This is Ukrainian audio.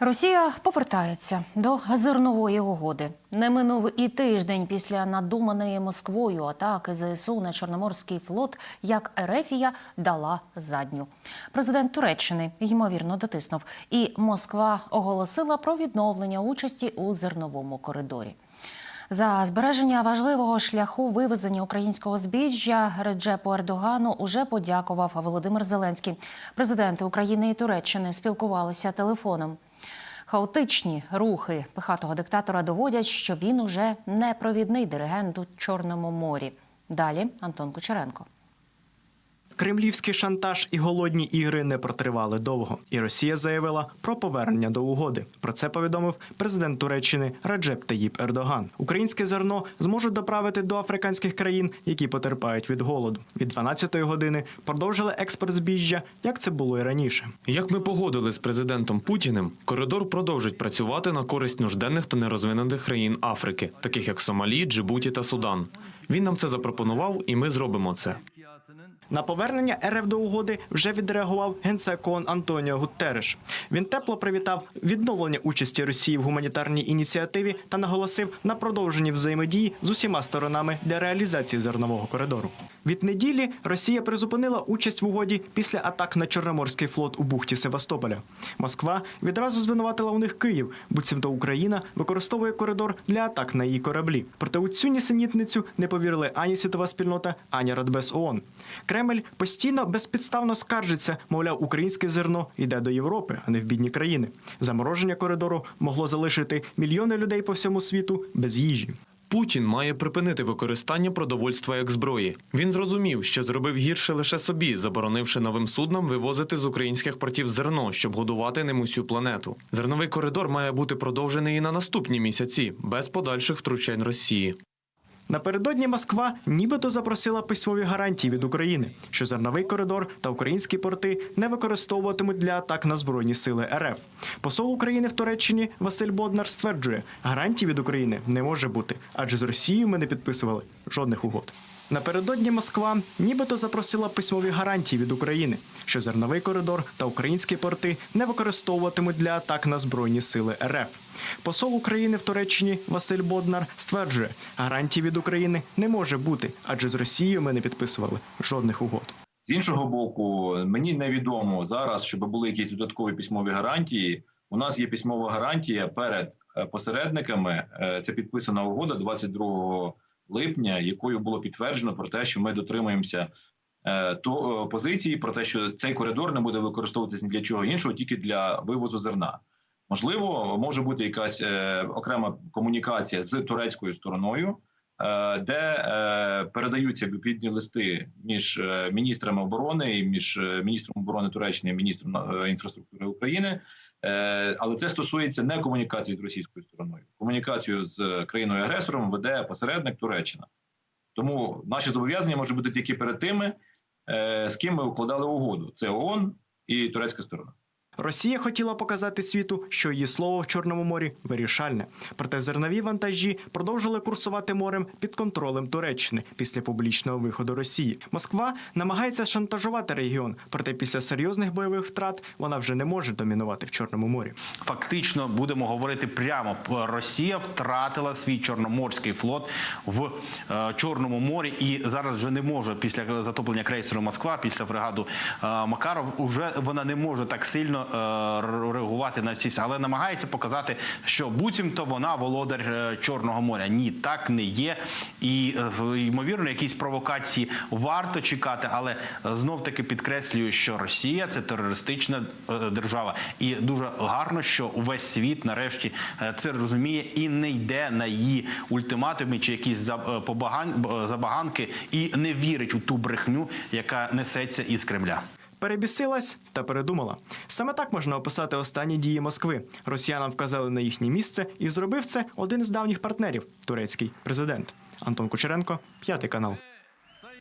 Росія повертається до зернової угоди. Не минув і тиждень після надуманої Москвою атаки ЗСУ на Чорноморський флот, як Ерефія дала задню. Президент Туреччини ймовірно дотиснув, і Москва оголосила про відновлення участі у зерновому коридорі. За збереження важливого шляху вивезення українського збіжжя Реджепу Ердогану уже подякував Володимир Зеленський. Президенти України і Туреччини спілкувалися телефоном. Хаотичні рухи пихатого диктатора доводять, що він уже не провідний диригент у Чорному морі. Далі Антон Кучеренко. Кремлівський шантаж і голодні ігри не протривали довго, і Росія заявила про повернення до угоди. Про це повідомив президент Туреччини Раджеп Таїп Ердоган. Українське зерно зможуть доправити до африканських країн, які потерпають від голоду. Від 12-ї години продовжили експорт збіжжя, як це було і раніше. Як ми погодили з президентом Путіним, коридор продовжить працювати на користь нужденних та нерозвинених країн Африки, таких як Сомалі, Джибуті та Судан. Він нам це запропонував, і ми зробимо це. На повернення РФ до угоди вже відреагував генсек ООН Антоніо Гуттереш. Він тепло привітав відновлення участі Росії в гуманітарній ініціативі та наголосив на продовженні взаємодії з усіма сторонами для реалізації зернового коридору. Від неділі Росія призупинила участь в угоді після атак на Чорноморський флот у бухті Севастополя. Москва відразу звинуватила у них Київ, буцімто Україна використовує коридор для атак на її кораблі. Проте у цю нісенітницю не повірили ані світова спільнота, ані Радбез ООН. Кремль постійно безпідставно скаржиться, мовляв, українське зерно йде до Європи, а не в бідні країни. Замороження коридору могло залишити мільйони людей по всьому світу без їжі. Путін має припинити використання продовольства як зброї. Він зрозумів, що зробив гірше лише собі, заборонивши новим суднам вивозити з українських портів зерно, щоб годувати ним усю планету. Зерновий коридор має бути продовжений і на наступні місяці, без подальших втручань Росії. Напередодні Москва нібито запросила письмові гарантії від України, що зерновий коридор та українські порти не використовуватимуть для атак на збройні сили РФ. Посол України в Туреччині Василь Боднар стверджує, гарантій від України не може бути, адже з Росією ми не підписували жодних угод. Напередодні Москва нібито запросила письмові гарантії від України, що зерновий коридор та українські порти не використовуватимуть для атак на збройні сили РФ. Посол України в Туреччині Василь Боднар стверджує, гарантій від України не може бути, адже з Росією ми не підписували жодних угод. З іншого боку, мені невідомо зараз, щоб були якісь додаткові письмові гарантії. У нас є письмова гарантія перед е, посередниками. Е, Це підписана угода 22 липня, якою було підтверджено про те, що ми дотримуємося е, то е, позиції про те, що цей коридор не буде використовуватися ні для чого іншого, тільки для вивозу зерна. Можливо, може бути якась е, окрема комунікація з турецькою стороною, де е, передаються відповідні листи між е, міністрами оборони і між е, міністром оборони Туреччини і міністром е, інфраструктури України. Е, Але це стосується не комунікації з російською стороною. Комунікацію з країною агресором веде посередник Туреччина. Тому наші зобов'язання можуть бути тільки перед тими, е, з ким ми укладали угоду: це ООН і турецька сторона. Росія хотіла показати світу, що її слово в Чорному морі вирішальне. Проте зернові вантажі продовжили курсувати морем під контролем Туреччини після публічного виходу Росії. Москва намагається шантажувати регіон, проте після серйозних бойових втрат вона вже не може домінувати в Чорному морі. Фактично будемо говорити прямо. Росія втратила свій чорноморський флот в е, Чорному морі і зараз вже не може після затоплення крейсеру Москва, після фрегаду е, Макаров, вже вона не може так сильно реагувати на ці, але намагається показати, що буцімто вона володар е, Чорного моря. Ні, так не є. І е, ймовірно, якісь провокації варто чекати, але знов таки підкреслюю, що Росія це терористична е, держава, і дуже гарно, що увесь світ нарешті е, це розуміє і не йде на її ультиматуми чи якісь е, е, забаганки, і не вірить у ту брехню, яка несеться із Кремля. Перебісилась та передумала. Саме так можна описати останні дії Москви. Росіянам вказали на їхнє місце, і зробив це один із давніх партнерів турецький президент Антон Кучеренко, п'ятий канал.